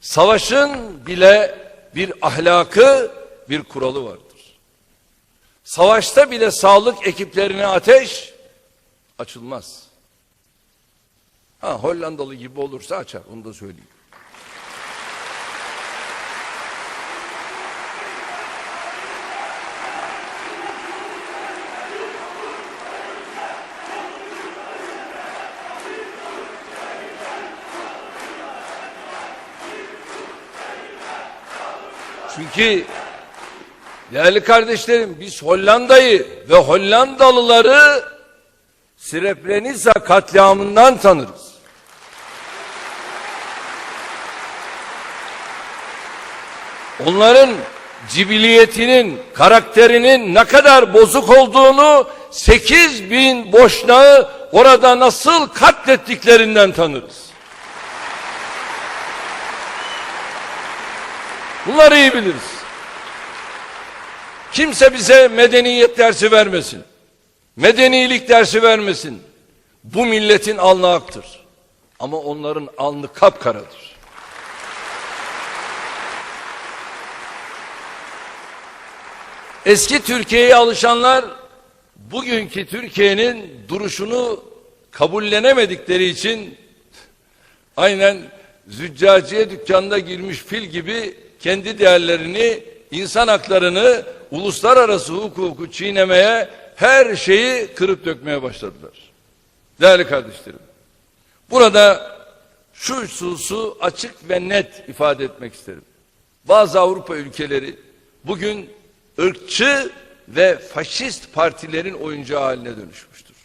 Savaşın bile bir ahlakı, bir kuralı vardır. Savaşta bile sağlık ekiplerine ateş açılmaz. Ha Hollandalı gibi olursa açar onu da söyleyeyim. Çünkü değerli kardeşlerim biz Hollanda'yı ve Hollandalıları Srebrenica katliamından tanırız. Onların cibiliyetinin, karakterinin ne kadar bozuk olduğunu 8 bin boşnağı orada nasıl katlettiklerinden tanırız. Bunları iyi biliriz. Kimse bize medeniyet dersi vermesin. Medenilik dersi vermesin. Bu milletin alnı aktır. Ama onların alnı kapkaradır. Eski Türkiye'ye alışanlar bugünkü Türkiye'nin duruşunu kabullenemedikleri için aynen züccaciye dükkanına girmiş fil gibi kendi değerlerini, insan haklarını, uluslararası hukuku çiğnemeye, her şeyi kırıp dökmeye başladılar. Değerli kardeşlerim, burada şu hususu açık ve net ifade etmek isterim. Bazı Avrupa ülkeleri bugün ırkçı ve faşist partilerin oyuncağı haline dönüşmüştür.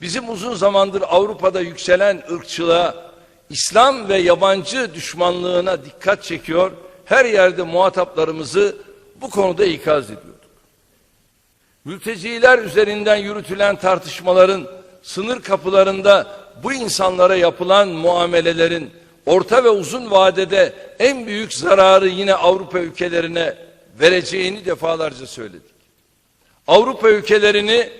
Bizim uzun zamandır Avrupa'da yükselen ırkçılığa, İslam ve yabancı düşmanlığına dikkat çekiyor, her yerde muhataplarımızı bu konuda ikaz ediyorduk. Mülteciler üzerinden yürütülen tartışmaların sınır kapılarında bu insanlara yapılan muamelelerin orta ve uzun vadede en büyük zararı yine Avrupa ülkelerine vereceğini defalarca söyledik. Avrupa ülkelerini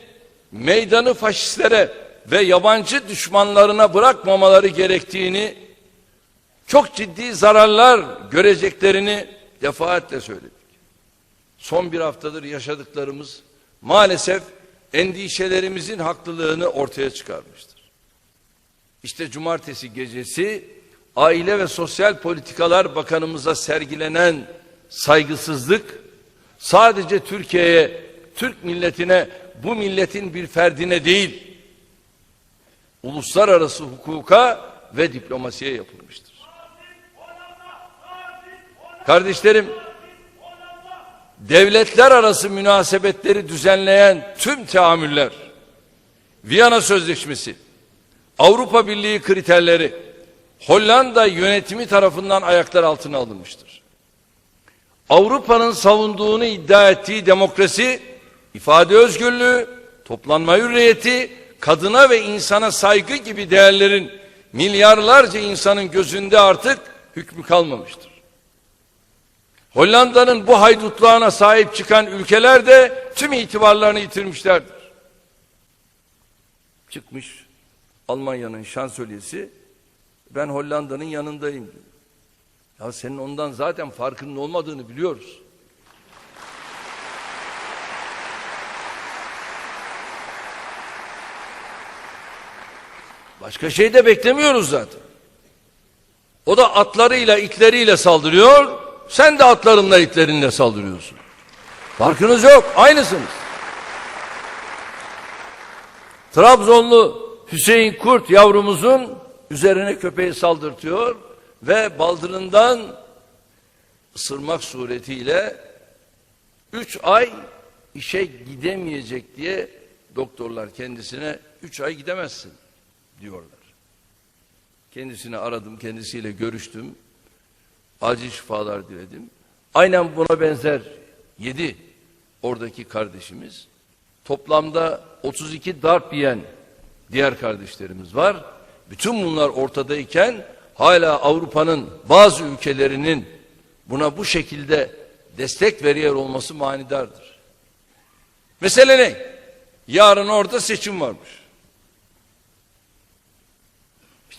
meydanı faşistlere ve yabancı düşmanlarına bırakmamaları gerektiğini, çok ciddi zararlar göreceklerini defaatle söyledik. Son bir haftadır yaşadıklarımız maalesef endişelerimizin haklılığını ortaya çıkarmıştır. İşte cumartesi gecesi Aile ve Sosyal Politikalar Bakanımıza sergilenen saygısızlık sadece Türkiye'ye, Türk milletine, bu milletin bir ferdine değil, uluslararası hukuka ve diplomasiye yapılmıştır. Kardeşlerim, devletler arası münasebetleri düzenleyen tüm teamüller, Viyana Sözleşmesi, Avrupa Birliği kriterleri, Hollanda yönetimi tarafından ayaklar altına alınmıştır. Avrupa'nın savunduğunu iddia ettiği demokrasi, ifade özgürlüğü, toplanma hürriyeti, kadına ve insana saygı gibi değerlerin milyarlarca insanın gözünde artık hükmü kalmamıştır. Hollanda'nın bu haydutluğuna sahip çıkan ülkeler de tüm itibarlarını yitirmişlerdir. Çıkmış Almanya'nın şansölyesi ben Hollanda'nın yanındayım diyor. Ya senin ondan zaten farkının olmadığını biliyoruz. Başka şey de beklemiyoruz zaten. O da atlarıyla itleriyle saldırıyor. Sen de atlarınla itlerinle saldırıyorsun. Farkınız yok. Aynısınız. Trabzonlu Hüseyin Kurt yavrumuzun üzerine köpeği saldırtıyor ve baldırından ısırmak suretiyle üç ay işe gidemeyecek diye doktorlar kendisine üç ay gidemezsin diyorlar. Kendisini aradım, kendisiyle görüştüm. Acil şifalar diledim. Aynen buna benzer yedi oradaki kardeşimiz. Toplamda 32 darp yiyen diğer kardeşlerimiz var. Bütün bunlar ortadayken hala Avrupa'nın bazı ülkelerinin buna bu şekilde destek veriyor olması manidardır. Mesele ne? Yarın orada seçim varmış.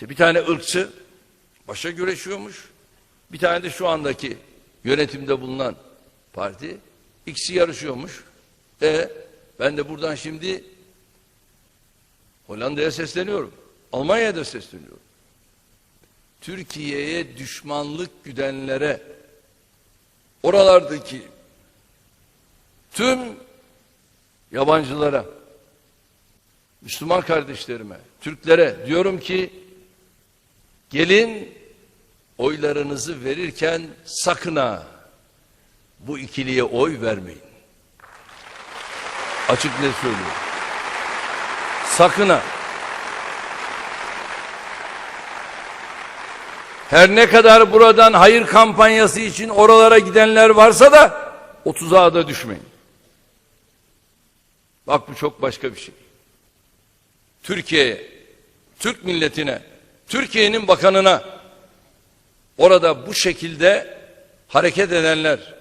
İşte bir tane ırkçı başa güreşiyormuş. Bir tane de şu andaki yönetimde bulunan parti ikisi yarışıyormuş. E ben de buradan şimdi Hollanda'ya sesleniyorum. Almanya'ya da sesleniyorum. Türkiye'ye düşmanlık güdenlere oralardaki tüm yabancılara Müslüman kardeşlerime, Türklere diyorum ki gelin oylarınızı verirken sakın ha bu ikiliye oy vermeyin. Açık ne söylüyorum. Sakın ha. Her ne kadar buradan hayır kampanyası için oralara gidenler varsa da o tuzağa da düşmeyin. Bak bu çok başka bir şey. Türkiye'ye, Türk milletine, Türkiye'nin bakanına orada bu şekilde hareket edenler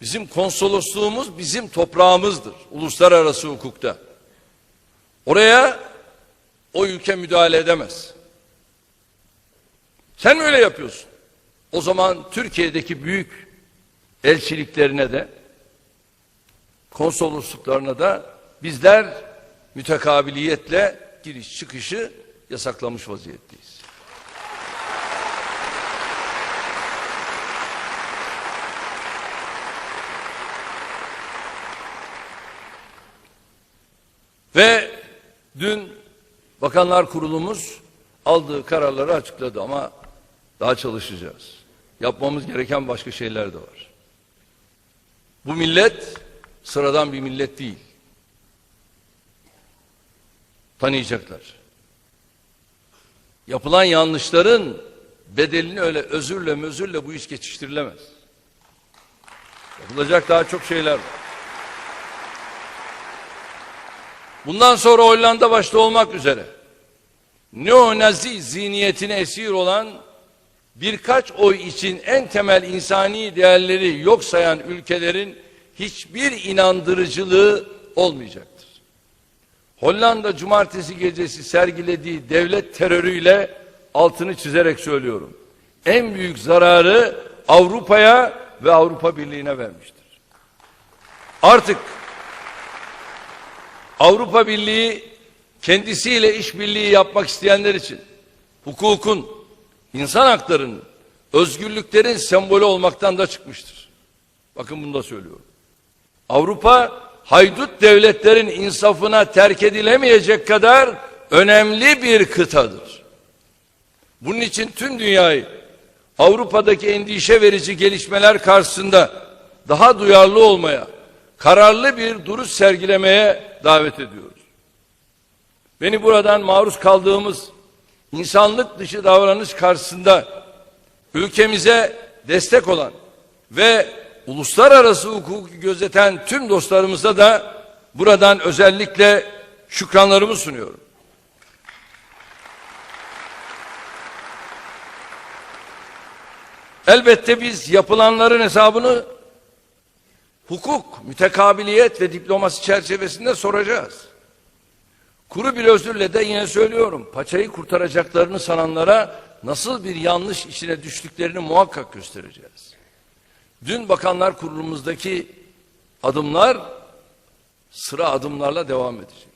bizim konsolosluğumuz bizim toprağımızdır uluslararası hukukta. Oraya o ülke müdahale edemez. Sen öyle yapıyorsun? O zaman Türkiye'deki büyük elçiliklerine de konsolosluklarına da bizler mütekabiliyetle giriş çıkışı yasaklamış vaziyetteyiz. Ve dün Bakanlar Kurulumuz aldığı kararları açıkladı ama daha çalışacağız. Yapmamız gereken başka şeyler de var. Bu millet sıradan bir millet değil. Tanıyacaklar. Yapılan yanlışların bedelini öyle özürle mözürle bu iş geçiştirilemez. Yapılacak daha çok şeyler var. Bundan sonra Hollanda başta olmak üzere neo-nazi zihniyetine esir olan birkaç oy için en temel insani değerleri yok sayan ülkelerin hiçbir inandırıcılığı olmayacaktır. Hollanda cumartesi gecesi sergilediği devlet terörüyle altını çizerek söylüyorum. En büyük zararı Avrupa'ya ve Avrupa Birliği'ne vermiştir. Artık Avrupa Birliği kendisiyle işbirliği yapmak isteyenler için hukukun, insan haklarının, özgürlüklerin sembolü olmaktan da çıkmıştır. Bakın bunu da söylüyorum. Avrupa haydut devletlerin insafına terk edilemeyecek kadar önemli bir kıtadır. Bunun için tüm dünyayı Avrupa'daki endişe verici gelişmeler karşısında daha duyarlı olmaya, kararlı bir duruş sergilemeye davet ediyoruz. Beni buradan maruz kaldığımız insanlık dışı davranış karşısında ülkemize destek olan ve uluslararası hukuku gözeten tüm dostlarımıza da buradan özellikle şükranlarımı sunuyorum. Elbette biz yapılanların hesabını hukuk, mütekabiliyet ve diplomasi çerçevesinde soracağız. Kuru bir özürle de yine söylüyorum. Paçayı kurtaracaklarını sananlara nasıl bir yanlış içine düştüklerini muhakkak göstereceğiz. Dün Bakanlar Kurulumuzdaki adımlar sıra adımlarla devam edecek.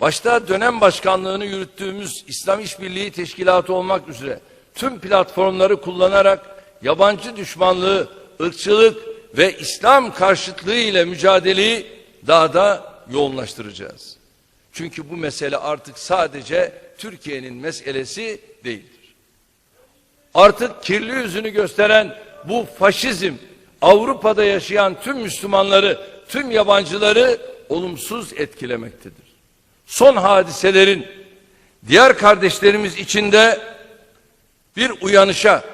Başta dönem başkanlığını yürüttüğümüz İslam İşbirliği Teşkilatı olmak üzere tüm platformları kullanarak yabancı düşmanlığı, ırkçılık ve İslam karşıtlığı ile mücadeleyi daha da yoğunlaştıracağız. Çünkü bu mesele artık sadece Türkiye'nin meselesi değildir. Artık kirli yüzünü gösteren bu faşizm Avrupa'da yaşayan tüm Müslümanları, tüm yabancıları olumsuz etkilemektedir. Son hadiselerin diğer kardeşlerimiz içinde bir uyanışa,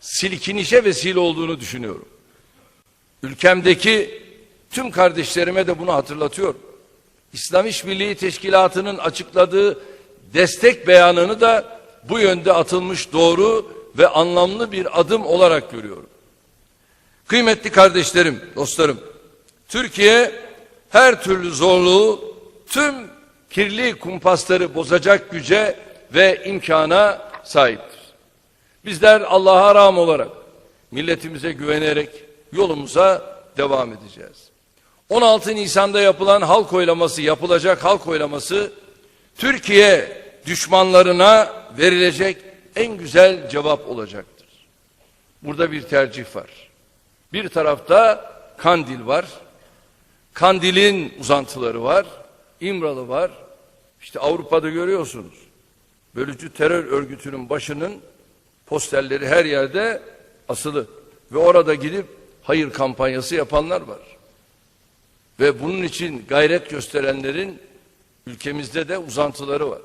silkinişe vesile olduğunu düşünüyorum. Ülkemdeki tüm kardeşlerime de bunu hatırlatıyorum. İslam İşbirliği Teşkilatı'nın açıkladığı destek beyanını da bu yönde atılmış doğru ve anlamlı bir adım olarak görüyorum. Kıymetli kardeşlerim, dostlarım, Türkiye her türlü zorluğu, tüm kirli kumpasları bozacak güce ve imkana sahiptir. Bizler Allah'a ram olarak milletimize güvenerek yolumuza devam edeceğiz. 16 Nisan'da yapılan halk oylaması, yapılacak halk oylaması Türkiye düşmanlarına verilecek en güzel cevap olacaktır. Burada bir tercih var. Bir tarafta Kandil var. Kandil'in uzantıları var. İmralı var. İşte Avrupa'da görüyorsunuz. Bölücü terör örgütünün başının posterleri her yerde asılı. Ve orada gidip hayır kampanyası yapanlar var. Ve bunun için gayret gösterenlerin ülkemizde de uzantıları var.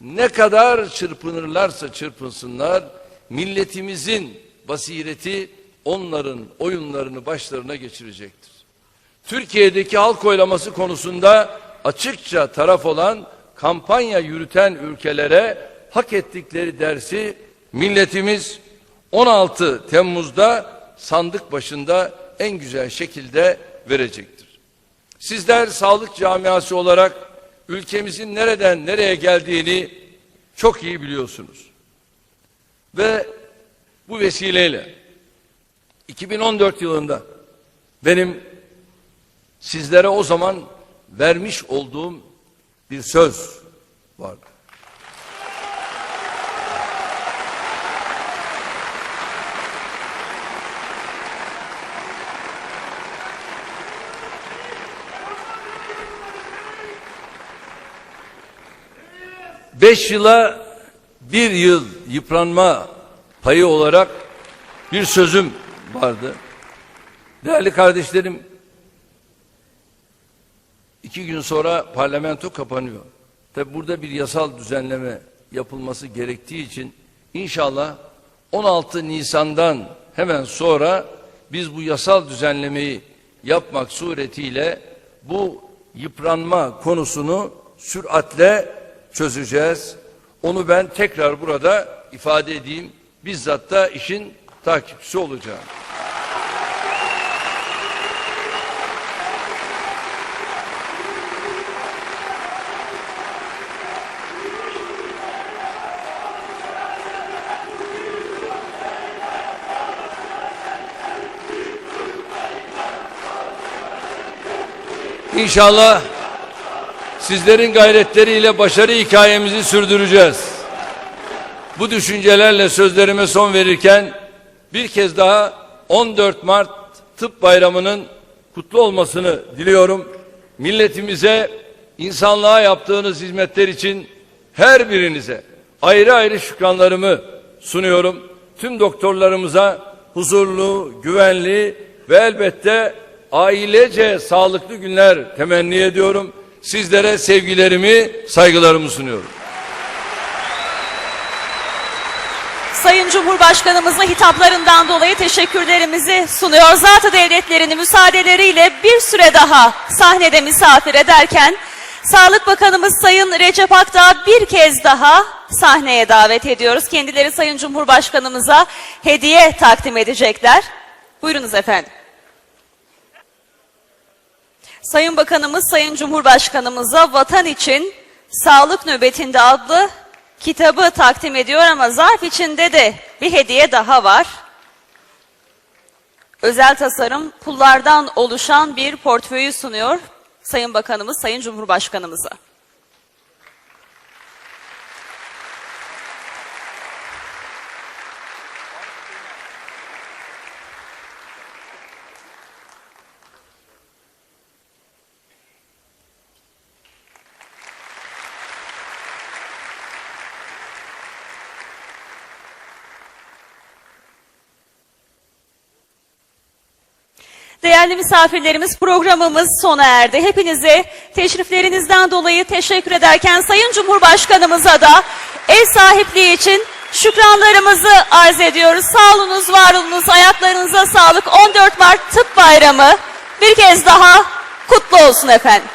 Ne kadar çırpınırlarsa çırpınsınlar, milletimizin basireti onların oyunlarını başlarına geçirecektir. Türkiye'deki halk oylaması konusunda açıkça taraf olan kampanya yürüten ülkelere hak ettikleri dersi milletimiz 16 Temmuz'da sandık başında en güzel şekilde verecektir. Sizler sağlık camiası olarak ülkemizin nereden nereye geldiğini çok iyi biliyorsunuz. Ve bu vesileyle 2014 yılında benim sizlere o zaman vermiş olduğum bir söz vardı. Beş yıla bir yıl yıpranma payı olarak bir sözüm vardı. Değerli kardeşlerim, iki gün sonra parlamento kapanıyor. Tabi burada bir yasal düzenleme yapılması gerektiği için inşallah 16 Nisan'dan hemen sonra biz bu yasal düzenlemeyi yapmak suretiyle bu yıpranma konusunu süratle çözeceğiz. Onu ben tekrar burada ifade edeyim. Bizzat da işin takipçisi olacağım. İnşallah sizlerin gayretleriyle başarı hikayemizi sürdüreceğiz. Bu düşüncelerle sözlerime son verirken bir kez daha 14 Mart Tıp Bayramı'nın kutlu olmasını diliyorum. Milletimize, insanlığa yaptığınız hizmetler için her birinize ayrı ayrı şükranlarımı sunuyorum. Tüm doktorlarımıza huzurlu, güvenli ve elbette ailece sağlıklı günler temenni ediyorum. Sizlere sevgilerimi, saygılarımı sunuyorum. Sayın Cumhurbaşkanımıza hitaplarından dolayı teşekkürlerimizi sunuyor. Zatı devletlerini müsaadeleriyle bir süre daha sahnede misafir ederken Sağlık Bakanımız Sayın Recep Akdağ bir kez daha sahneye davet ediyoruz. Kendileri Sayın Cumhurbaşkanımıza hediye takdim edecekler. Buyurunuz efendim. Sayın Bakanımız Sayın Cumhurbaşkanımıza vatan için Sağlık Nöbetinde adlı kitabı takdim ediyor ama zarf içinde de bir hediye daha var. Özel tasarım pullardan oluşan bir portföyü sunuyor Sayın Bakanımız Sayın Cumhurbaşkanımıza. Değerli misafirlerimiz programımız sona erdi. Hepinize teşriflerinizden dolayı teşekkür ederken Sayın Cumhurbaşkanımıza da ev sahipliği için şükranlarımızı arz ediyoruz. Sağ olunuz, var olunuz, ayaklarınıza sağlık. 14 Mart Tıp Bayramı bir kez daha kutlu olsun efendim.